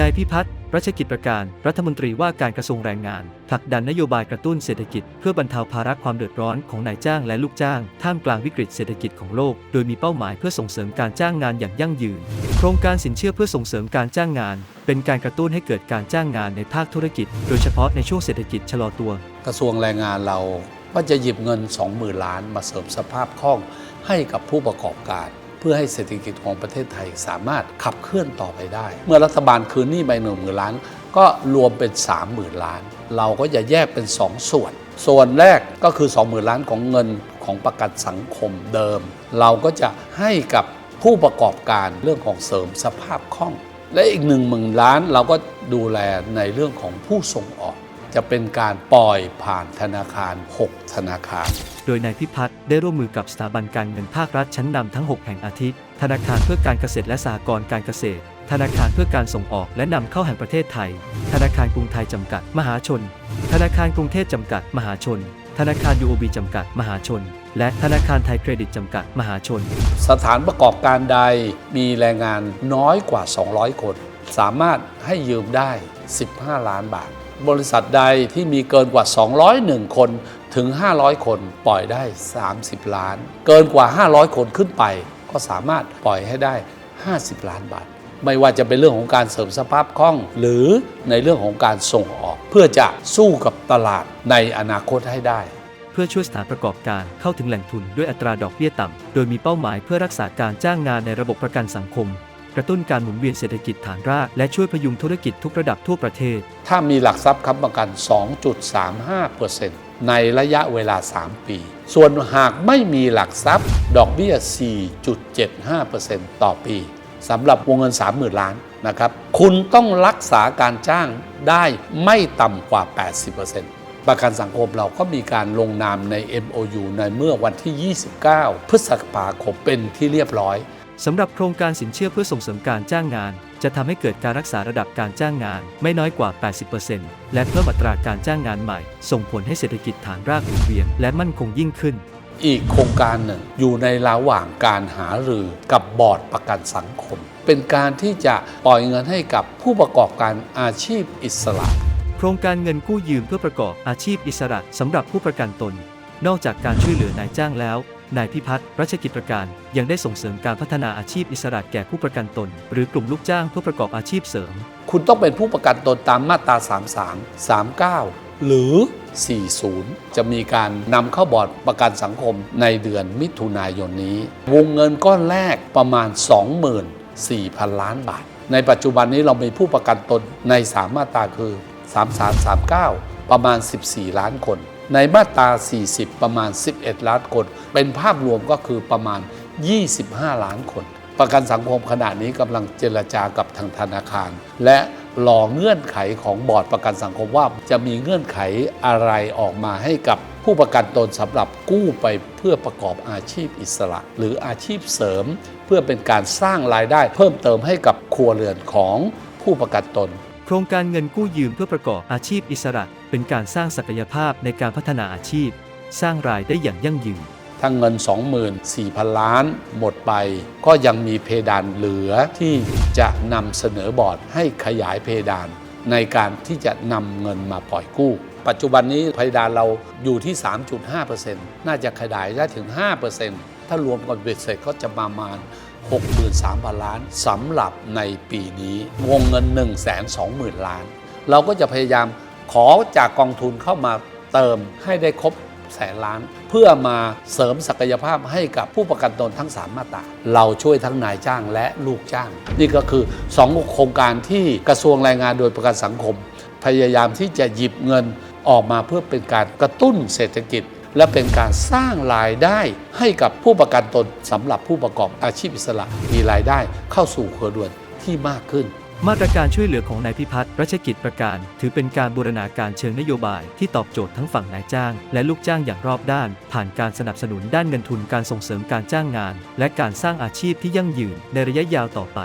นายพิพัฒน์รัชกิจประการ รัฐมนตรีว่าการกระทรวงแรงงานผลักดันนโยบายกระตุ้นเศรษฐกิจ เพื่อบรรเทาภาระความเดือดร้อนของนายจ้างและลูกจ้าง ท่ามกลางวิกฤตเศรษฐกิจของโลก โดยมีเป้าหมายเพื่อส่งเสริมการจ้างงานอย่างยั่งยืน โครงการสินเชื่อเพื่อส่งเสริมการจ้างงาน เป็นการกระตุ้นให้เกิดการจ้างงานในภาคธุรกิจ โดยเฉพาะในช่วงเศรษฐกิจชะลอตัว กระทรวงแรงงานเราก็จะหยิบเงิน 20,000 ล้าน มาเสริมสภาพคล่องให้กับผู้ประกอบการ เพื่อให้เศรษฐกิจของประเทศไทยสามารถขับเคลื่อนต่อไปได้ เมื่อรัฐบาลคืนหนี้ไปหนึ่งหมื่นล้าน ก็รวมเป็น 30,000 ล้าน เราก็จะแยกเป็น 2 ส่วน ส่วนแรกก็คือ 20,000 ล้านของเงินของประกันสังคมเดิม เราก็จะให้กับผู้ประกอบการเรื่องของเสริมสภาพคล่อง และอีกหนึ่งหมื่นล้านเราก็ดูแลในเรื่องของผู้ส่งออก จะเป็นการปล่อยผ่านธนาคาร 6 ธนาคาร โดยนายพิพัฒน์ได้ร่วมมือกับสถาบันการเงินภาครัฐชั้นนำทั้ง 6 แห่งอาทิตย์ธนาคารเพื่อการเกษตรและสหกรณ์การเกษตร ธนาคารเพื่อการส่งออกและนำเข้าแห่งประเทศไทย ธนาคารกรุงไทยจำกัด มหาชน ธนาคารกรุงเทพจำกัด มหาชน ธนาคาร UOB จำกัด มหาชน และธนาคารไทยเครดิตจำกัด มหาชน สถานประกอบการใดมีแรงงานน้อยกว่า 200 คน สามารถให้ยืมได้ 15 ล้านบาท บริษัทใดที่มีเกินกว่า 201 คนถึง 500 คนปล่อยได้ 30 ล้าน เกินกว่า 500 คนขึ้นไป ก็สามารถปล่อยให้ได้ 50 ล้านบาท ไม่ว่าจะเป็นเรื่องของการเสริมสภาพคล่อง หรือในเรื่องของการส่งออก เพื่อจะสู้กับตลาดในอนาคตให้ได้เพื่อช่วยสถานประกอบการเข้าถึงแหล่งทุนด้วยอัตราดอกเบี้ยต่ำ โดยมีเป้าหมายเพื่อรักษาการจ้างงานในระบบประกันสังคม ระตุ้นการหมุนเวียนเศรษฐกิจฐานราก และช่วยพยุงธุรกิจทุกระดับทั่วประเทศ ถ้ามีหลักทรัพย์ค้ำประกัน 2.35%ในระยะเวลา 3 ปี ส่วนหากไม่มีหลักทรัพย์ ดอกเบี้ย 4.75%ต่อปีสำหรับวงเงิน 30,000 ล้านนะครับ คุณต้องรักษาการจ้างได้ไม่ต่ำกว่า 80%ประกันสังคมเราก็มีการลงนามใน MOU ในเมื่อวันที่ 29 พฤษภาคมเป็นที่เรียบร้อย สำหรับโครงการสินเชื่อเพื่อส่งเสริมการจ้างงาน จะทำให้เกิดการรักษาระดับการจ้างงาน ไม่น้อยกว่า 80%และเพิ่มอัตราการจ้างงานใหม่ ส่งผลให้เศรษฐกิจฐานรากหมุนเวียนและมั่นคงยิ่งขึ้น อีกโครงการหนึ่งอยู่ในระหว่างการหารือกับบอร์ดประกันสังคม เป็นการที่จะปล่อยเงินให้กับผู้ประกอบการอาชีพอิสระ โครงการเงินกู้ยืมเพื่อประกอบอาชีพอิสระสำหรับผู้ประกันตน นอกจากการช่วยเหลือนายจ้างแล้ว นายพิพัฒน์รัชกิจประการ ยังได้ส่งเสริมการพัฒนาอาชีพอิสระแก่ผู้ประกันตน หรือกลุ่มลูกจ้างเพื่อประกอบอาชีพเสริม คุณต้องเป็นผู้ประกันตนตามมาตรา 33 39 หรือ 40 จะมีการนำเข้าบอร์ดประกันสังคมในเดือนมิถุนายนนี้ วงเงินก้อนแรกประมาณ 24,000 ล้านบาท ในปัจจุบันนี้เรามีผู้ประกันตนใน3มาตราคือ 3339 ประมาณ 14 ล้านคน ในมาตรา 40 ประมาณ 11 ล้านคน เป็นภาพรวมก็คือประมาณ 25 ล้านคน ประกันสังคมขณะนี้กำลังเจรจากับทางธนาคาร และรอเงื่อนไขของบอร์ดประกันสังคมว่าจะมีเงื่อนไขอะไรออกมาให้กับผู้ประกันตนสำหรับกู้ไปเพื่อประกอบอาชีพอิสระ หรืออาชีพเสริม เพื่อเป็นการสร้างรายได้ เพิ่มเติมให้กับครัวเรือนของผู้ประกันตน โครงการเงินกู้ยืมเพื่อประกอบอาชีพอิสระ เป็นการสร้างศักยภาพในการพัฒนาอาชีพ สร้างรายได้อย่างยั่งยืนถ้าเงิน 24,000 ล้านหมดไป ก็ยังมีเพดานเหลือที่จะนำเสนอบอร์ดให้ขยายเพดาน ในการที่จะนำเงินมาปล่อยกู้ ปัจจุบันนี้เพดานเราอยู่ที่ 3.5%น่าจะขยายได้ถึง 5%ถ้ารวมกันเบ็ดเสร็จก็จะประมาณ 63,000 ล้านสำหรับในปีนี้ วงเงิน 120,000 ล้าน เราก็จะพยายาม ขอจากกองทุนเข้ามาเติมให้ได้ครบแสนล้าน เพื่อมาเสริมศักยภาพให้กับผู้ประกันตนทั้ง 3 มาตราเราช่วยทั้งนายจ้างและลูกจ้าง นี่ก็คือ 2 โครงการที่กระทรวงแรงงานโดยประกันสังคม พยายามที่จะหยิบเงินออกมาเพื่อเป็นการกระตุ้นเศรษฐกิจ และเป็นการสร้างรายได้ให้กับผู้ประกันตนสำหรับผู้ประกอบอาชีพอิสระมีรายได้เข้าสู่ครัวเรือนที่มากขึ้น มาตรการช่วยเหลือของนายพิพัฒน์รัชกิจประการ ถือเป็นการบูรณาการเชิงนโยบายที่ตอบโจทย์ทั้งฝั่งนายจ้าง และลูกจ้างอย่างรอบด้าน ผ่านการสนับสนุนด้านเงินทุนการส่งเสริมการจ้างงาน และการสร้างอาชีพที่ยั่งยืนในระยะยาวต่อไป